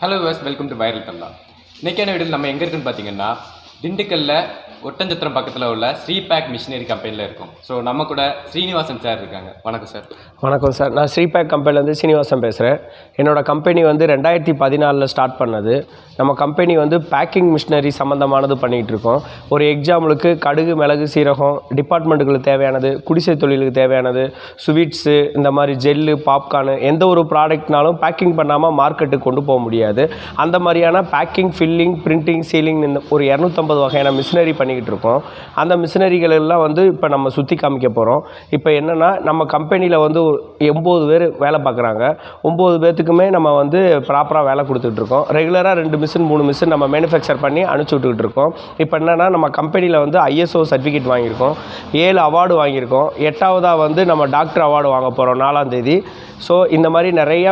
Hello viewers welcome to viral Tamizha இன்றைக்கான video நம்ம எங்கே இருக்குன்னு பார்த்தீங்கன்னா திண்டுக்கல்ல ஒட்டஞ்சத்திரம் பக்கத்தில் உள்ள ஸ்ரீபேக் மிஷினரி கம்பெனியில் இருக்கும். ஸோ நம்ம கூட ஸ்ரீனிவாசன் சார் இருக்காங்க. வணக்கம் சார். வணக்கம் சார். நான் ஸ்ரீபேக் கம்பெனிலேருந்து சீனிவாசன் பேசுகிறேன் என்னோட கம்பெனி வந்து ரெண்டாயிரத்தி பதினாலில் ஸ்டார்ட் பண்ணது. நம்ம கம்பெனி வந்து பேக்கிங் மிஷினரி சம்மந்தமானது பண்ணிகிட்டு இருக்கோம். ஒரு எக்ஸாம்பிளுக்கு கடுகு மிளகு சீரகம் டிபார்ட்மெண்ட்டுகளுக்கு தேவையானது குடிசை தொழிலுக்கு தேவையானது ஸ்வீட்ஸு இந்த மாதிரி ஜெல்லு பாப்கார்னு எந்த ஒரு ப்ராடக்ட்னாலும் பேக்கிங் பண்ணாமல் மார்க்கெட்டுக்கு கொண்டு போக முடியாது. அந்த மாதிரியான பேக்கிங் ஃபில்லிங் பிரிண்டிங் சீலிங் இந்த ஒரு இரநூத்தம்பது வகையான மிஷினரி பண்ணிக்கிட்டு இருக்கோம். அந்த மிஷினரிகள் எல்லாம் வந்து இப்போ நம்ம சுற்றி காமிக்க போகிறோம் இப்போ என்னென்னா நம்ம கம்பெனியில் வந்து எண்பது பேர் வேலை பார்க்குறாங்க ஒம்பது பேர்த்துக்குமே நம்ம வந்து ப்ராப்பராக வேலை கொடுத்துட்ருக்கோம் ரெகுலராக ரெண்டு மிஷின் மூணு மிஷின் நம்ம மேனுஃபேக்சர் பண்ணி அனுப்பிச்சி விட்டுக்கிட்டு இருக்கோம். இப்போ என்னென்னா நம்ம கம்பெனியில் வந்து ஐஎஸ்ஓ சர்டிஃபிகேட் வாங்கியிருக்கோம். ஏழு அவார்டு வாங்கியிருக்கோம். எட்டாவதாக வந்து நம்ம டாக்டர் அவார்டு வாங்க போகிறோம் நாலாம் தேதி. ஸோ இந்த மாதிரி நிறைய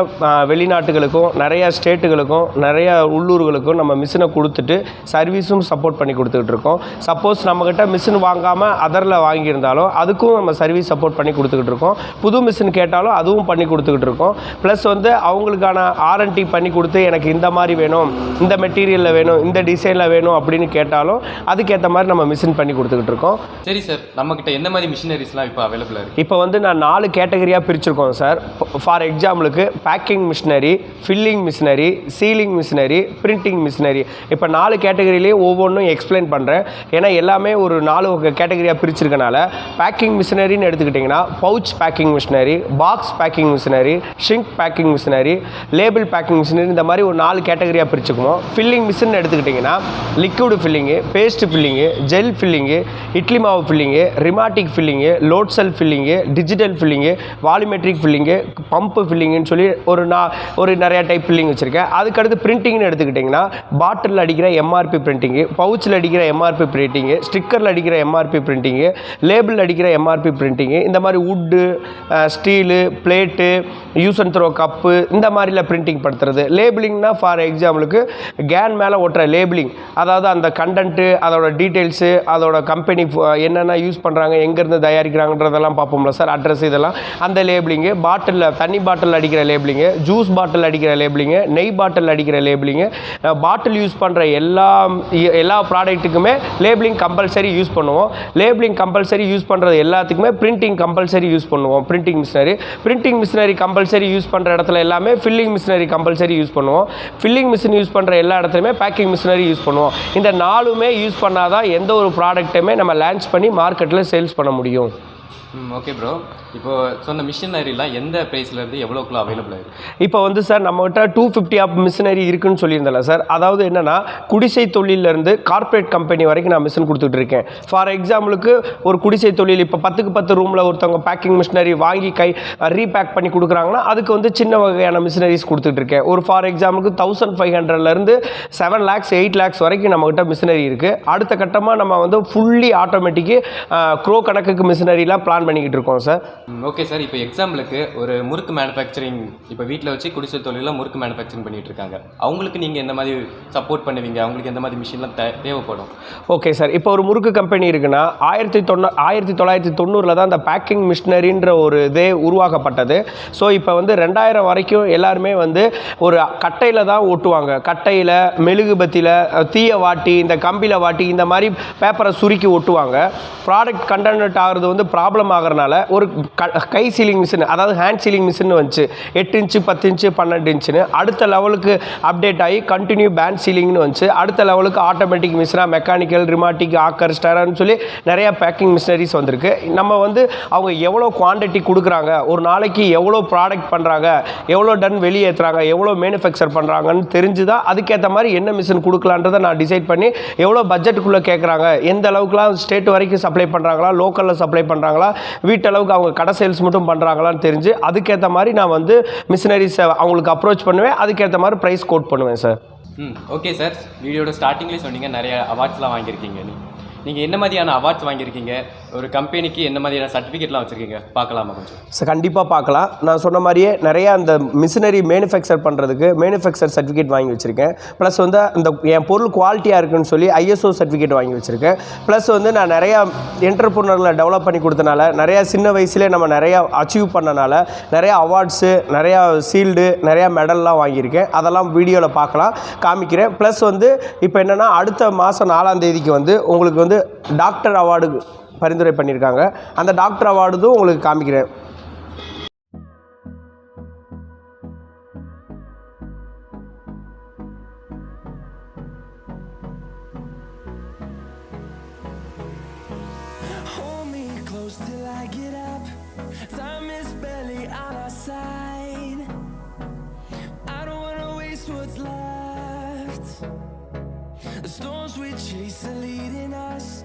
வெளிநாட்டுகளுக்கும் நிறையா ஸ்டேட்டுகளுக்கும் நிறைய உள்ளூர்களுக்கும் நம்ம மிஷினை கொடுத்துட்டு சர்வீஸும் சப்போர்ட் பண்ணி கொடுத்துக்கிட்டு இருக்கோம் சப்போஸ் நம்மக்கிட்ட மிஷின் வாங்காமல் அதரில் வாங்கியிருந்தாலும் அதுக்கும் நம்ம சர்வீஸ் சப்போர்ட் பண்ணி கொடுத்துக்கிட்டு இருக்கோம் புது மிஷின் கேட்டாலும் அதுவும் பண்ணி கொடுத்துக்கிட்டு இருக்கோம் ப்ளஸ் வந்து அவங்களுக்கான ஆர்என்டி பண்ணி கொடுத்து எனக்கு இந்த மாதிரி வேணும் இந்த மெட்டீரியலில் வேணும் இந்த டிசைனில் வேணும் அப்படின்னு கேட்டாலும் அதுக்கேற்ற மாதிரி நம்ம மிஷின் பண்ணி கொடுத்துக்கிட்டு இருக்கோம் சரி சார் நம்மக்கிட்ட எந்த மாதிரி மிஷினரிஸ்லாம் இப்போ அவைலபிளாக இருக்குது இப்போ வந்து நான் நாலு கேட்டகரியாக பிரிச்சிருக்கோம் சார் ஃபார் எக்ஸாம்பிளுக்கு packing machinery filling machinery sealing machinery printing machinery இப்போ நாலு கேட்டகரியிலேயே ஒவ்வொன்றும் எக்ஸ்பிளைன் பண்ணுறேன் ஏன்னா எல்லாமே ஒரு நாலு கேட்டகரியாக பிரிச்சிருக்கனால பேக்கிங் மிஷினரின்னு எடுத்துக்கிட்டிங்கன்னா pouch packing machinery box packing machinery shrink packing machinery label packing machinery இந்த மாதிரி ஒரு நாலு கேட்டகரியாக பிரிச்சுக்குவோம். ஃபில்லிங் மிஷின் எடுத்துக்கிட்டிங்கன்னா liquid filling paste filling gel filling idli மாவு filling ரிமாட்டிக் filling load cell filling digital filling volumetric filling pump ஃபில்லிங்குன்னு சொல்லி ஒரு நான் ஒரு நிறையா டைப் ஃபில்லிங் வச்சுருக்கேன். அதுக்கடுத்து பிரிண்டிங்னு எடுத்துக்கிட்டிங்கன்னா பாட்டிலில் அடிக்கிற எம்ஆர்பி பிரிண்டிங்கு பவுச் பவுச்சில் அடிக்கிற எம்ஆர்பி பிரிண்டிங்கு ஸ்டிக்கரில் அடிக்கிற எம்ஆர்பி பிரிண்டிங்கு லேபிள் அடிக்கிற எம்ஆர்பி பிரிண்டிங்கு இந்த மாதிரி wood steel plate use and throw cup இந்த மாதிரிலாம் பிரிண்டிங் படுத்துறது. லேபிளிங்னா ஃபார் எக்ஸாம்பிளுக்கு கேன் மேலே ஒட்டுற லேபிளிங் அதாவது அந்த கண்டென்ட்டு அதோட டீட்டெயில்ஸு அதோட கம்பெனி என்னென்ன யூஸ் பண்ணுறாங்க எங்கேருந்து தயாரிக்கிறாங்கன்றதெல்லாம் பார்ப்போம்ல சார் அட்ரஸ் இதெல்லாம். அந்த லேபிளிங்கு பாட்டிலில் தண்ணி பாட்டில் அடிக்கிற லேபிளிங்கு ஜூஸ் பாட்டில் அடிக்கிற லேபிளிங்கு நெய் பாட்டில் அடிக்கிற லேபிளிங்கு பாட்டில் யூஸ் பண்ணுற எல்லா எல்லா ப்ராடக்ட்டுக்குமே லேபிளிங் கம்பல்சரி யூஸ் பண்ணுவோம். லேபிளிங் கம்பல்சரி யூஸ் பண்ணுறது எல்லாத்துக்குமே பிரிண்டிங் கம்பல்சரி யூஸ் பண்ணுவோம். Printing machinery printing machinery compulsory use பண்ணுற இடத்துல எல்லாமே ஃபில்லிங் மிஷினரி கம்பல்சரி யூஸ் பண்ணுவோம். ஃபில்லிங் மிஷின் யூஸ் பண்ணுற எல்லா இடத்துலையுமே பேக்கிங் மிஷினரி யூஸ் பண்ணுவோம். இந்த நாலுமே யூஸ் பண்ணாதான் எந்த ஒரு ப்ராடக்ட்டுமே நம்ம லான்ச் பண்ணி மார்க்கெட்டில் சேல்ஸ் பண்ண முடியும். ஓகே ப்ரோ இப்போ சொன்ன மிஷினரிலாம் எந்த ப்ரைஸ்லேருந்து எவ்வளோக்குள்ள அவைலபிள் இருக்குது இப்போ வந்து சார் நம்மகிட்ட டூ ஃபிஃப்டி ஆப் மிஷினரி இருக்குன்னு சொல்லியிருந்தல சார் அதாவது என்னென்னா குடிசை தொழிலேருந்து கார்ப்பரேட் கம்பெனி வரைக்கும் நான் மிஷின் கொடுத்துட்டு இருக்கேன். ஃபார் எக்ஸாம்பிளுக்கு ஒரு குடிசை தொழில் இப்போ பத்துக்கு பத்து ரூமில் ஒருத்தவங்க பேக்கிங் மிஷினரி வாங்கி கை ரீபேக் பண்ணி கொடுக்குறாங்கன்னா அதுக்கு வந்து சின்ன வகையான மிஷினரிஸ் கொடுத்துட்டு இருக்கேன். ஒரு ஃபார் எக்ஸாம்பிளுக்கு தௌசண்ட் ஃபைவ் ஹண்ட்ரட்லேருந்து செவன் லேக்ஸ் எயிட் லேக்ஸ் வரைக்கும் நம்மகிட்ட மிஷினரி இருக்குது அடுத்த கட்டமாக நம்ம வந்து ஃபுல்லி ஆட்டோமேட்டிக்கு க்ரோ கணக்குக்கு மிஷினரிலாம் பிளான் பண்ணிக்கிட்டு இருக்கோம் சார் ஓகே சார் இப்போ எக்ஸாம்பிளுக்கு ஒரு முறுக்கு மேனுஃபேக்சரிங் இப்போ வீட்டில் வச்சு குடிசை தொழிலில் முறுக்கு மேனுஃபேக்சரிங் பண்ணிகிட்டு இருக்காங்க. அவங்களுக்கு நீங்கள் எந்த மாதிரி சப்போர்ட் பண்ணுவீங்க? அவங்களுக்கு எந்த மாதிரி மிஷின்லாம் தே தேவைப்படும்? ஓகே சார் இப்போ ஒரு முறுக்கு கம்பெனி இருக்குன்னா ஆயிரத்தி தொண்ணூ ஆயிரத்தி தொள்ளாயிரத்தி தொண்ணூறில் தான் அந்த பேக்கிங் மிஷினரின்ற ஒரு இதே உருவாக்கப்பட்டது. ஸோ இப்போ வந்து ரெண்டாயிரம் வரைக்கும் எல்லாருமே வந்து ஒரு கட்டையில் தான் ஓட்டுவாங்க. கட்டையில் மெழுகுபத்தியில் தீயை வாட்டி இந்த கம்பியில் வாட்டி இந்த மாதிரி பேப்பரை சுருக்கி ஒட்டுவாங்க ப்ராடக்ட் கண்டனட் ஆகிறது வந்து ப்ராப்ளம் ஆகிறனால ஒரு க கை சீலிங் மிஷின் அதாவது ஹேண்ட் சீலிங் மிஷின் வந்துச்சு. எட்டு இன்ச்சு பத்து இன்ச்சு பன்னெண்டு இன்ச்சுன்னு. அடுத்த லெவலுக்கு அப்டேட் ஆகி கண்டினியூ பேண்ட் சீலிங்னு வந்துச்சு. அடுத்த லெவலுக்கு ஆட்டோமேட்டிக் மிஷினாக மெக்கானிக்கல் ரிமாட்டிக் ஆக்கர் ஸ்டரன்னு சொல்லி நிறையா பேக்கிங் மிஷினரிஸ் வந்திருக்கு. நம்ம வந்து அவங்க எவ்வளோ குவாண்டிட்டி கொடுக்குறாங்க ஒரு நாளைக்கு எவ்வளோ ப்ராடக்ட் பண்ணுறாங்க எவ்வளோ டன் வெளியேற்றுறாங்க எவ்வளோ மேனுஃபேக்சர் பண்ணுறாங்கன்னு தெரிஞ்சு தான் அதுக்கேற்ற மாதிரி என்ன மிஷின் கொடுக்கலான்றதை நான் டிசைட் பண்ணி எவ்வளோ பட்ஜெட்டுக்குள்ளே கேட்குறாங்க எந்த அளவுக்குலாம் ஸ்டேட் வரைக்கும் சப்ளை பண்ணுறாங்களா லோக்கலில் சப்ளை பண்ணுறாங்களா வீட்டளவுக்கு அவங்க கடை சேல்ஸ் மட்டும் பண்ணுறாங்களான்னு தெரிஞ்சு அதுக்கேற்ற மாதிரி நான் வந்து மிஷினரிஸை அவங்களுக்கு அப்ரோச் பண்ணுவேன். அதுக்கேற்ற மாதிரி ப்ரைஸ் கோட் பண்ணுவேன் சார் ம் ஓகே சார் வீடியோட ஸ்டார்டிங்லேயே சொன்னீங்க. நிறைய அவார்ட்ஸ்லாம் வாங்கியிருக்கீங்க. நீங்கள் என்ன மாதிரியான அவார்ட்ஸ் வாங்கியிருக்கீங்க? ஒரு கம்பெனிக்கு என்ன மாதிரியான சர்டிஃபிகேட்லாம் வச்சுருக்கீங்க? பார்க்கலாமா கொஞ்சம்? கண்டிப்பாக பார்க்கலாம். நான் சொன்ன மாதிரியே நிறையா அந்த மிஷினரி மேனுஃபேக்சர் பண்ணுறதுக்கு மேனுஃபேக்சர் சர்டிஃபிகேட் வாங்கி வச்சுருக்கேன். ப்ளஸ் வந்து அந்த என் பொருள் குவாலிட்டியாக இருக்குன்னு சொல்லி ஐஎஸ்ஓ சர்டிஃபிகேட் வாங்கி வச்சுருக்கேன். ப்ளஸ் வந்து நான் நிறையா என்டர்பிரினர்களை டெவலப் பண்ணி கொடுத்தனால நிறையா சின்ன வயசுலேயே நம்ம நிறையா அச்சீவ் பண்ணனால நிறையா அவார்ட்ஸு நிறையா சீல்டு நிறையா மெடல்லாம் வாங்கியிருக்கேன். அதெல்லாம் வீடியோவில் பார்க்கலாம் காமிக்கிறேன். ப்ளஸ் வந்து இப்போ என்னென்னா அடுத்த மாதம் நாலாம் தேதிக்கு வந்து உங்களுக்கு வந்து டாக்டர் அவார்டு பரிந்துரை பண்ணியிருக்காங்க அந்த டாக்டர் அவார்டுதும் உங்களுக்கு காமிக்கிறேன் till I get up. Time is barely on our side. I don't wanna waste what's left. The storms we chase are leading us,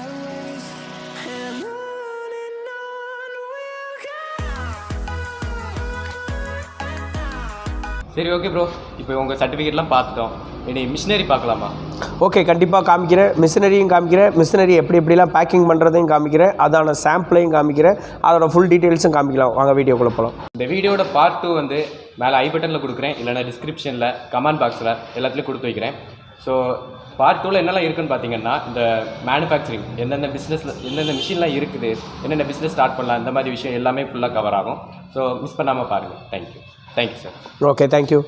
சரி ஓகே ப்ரோ இப்போ உங்கள் சர்டிஃபிகேட்லாம் பார்த்துட்டோம். இனி மிஷினரி பார்க்கலாமா? ஓகே கண்டிப்பாக காமிக்கிறேன். மிஷினரியும் காமிக்கிறேன். மிஷினரி எப்படி எப்படிலாம் பேக்கிங் பண்ணுறதையும் காமிக்கிறேன். அதான சாம்பிளையும் காமிக்கிறேன். அதோட ஃபுல் டீட்டெயில்ஸும் காமிக்கலாம். வாங்க வீடியோக்குள்ளே போகலாம் இந்த வீடியோட பார்ட் டூ வந்து மேலே ஐ பட்டனில் கொடுக்குறேன். இல்லைனா டிஸ்கிரிப்ஷனில் கமெண்ட் பாக்ஸில் எல்லாத்துலேயும் கொடுத்து வைக்கிறேன். ஸோ பார்ட் டூவில் என்னெல்லாம் இருக்குன்னு பார்த்தீங்கன்னா இந்த மேனுஃபேக்சரிங் எந்தெந்த பிஸ்னஸில் எந்தெந்த மிஷின்லாம் இருக்குது என்னென்ன பிஸ்னஸ் ஸ்டார்ட் பண்ணலாம் இந்த மாதிரி விஷயம் எல்லாமே ஃபுல்லாக கவர் ஆகும். ஸோ மிஸ் பண்ணாமல் பாருங்கள் thank you thank you sir okay thank you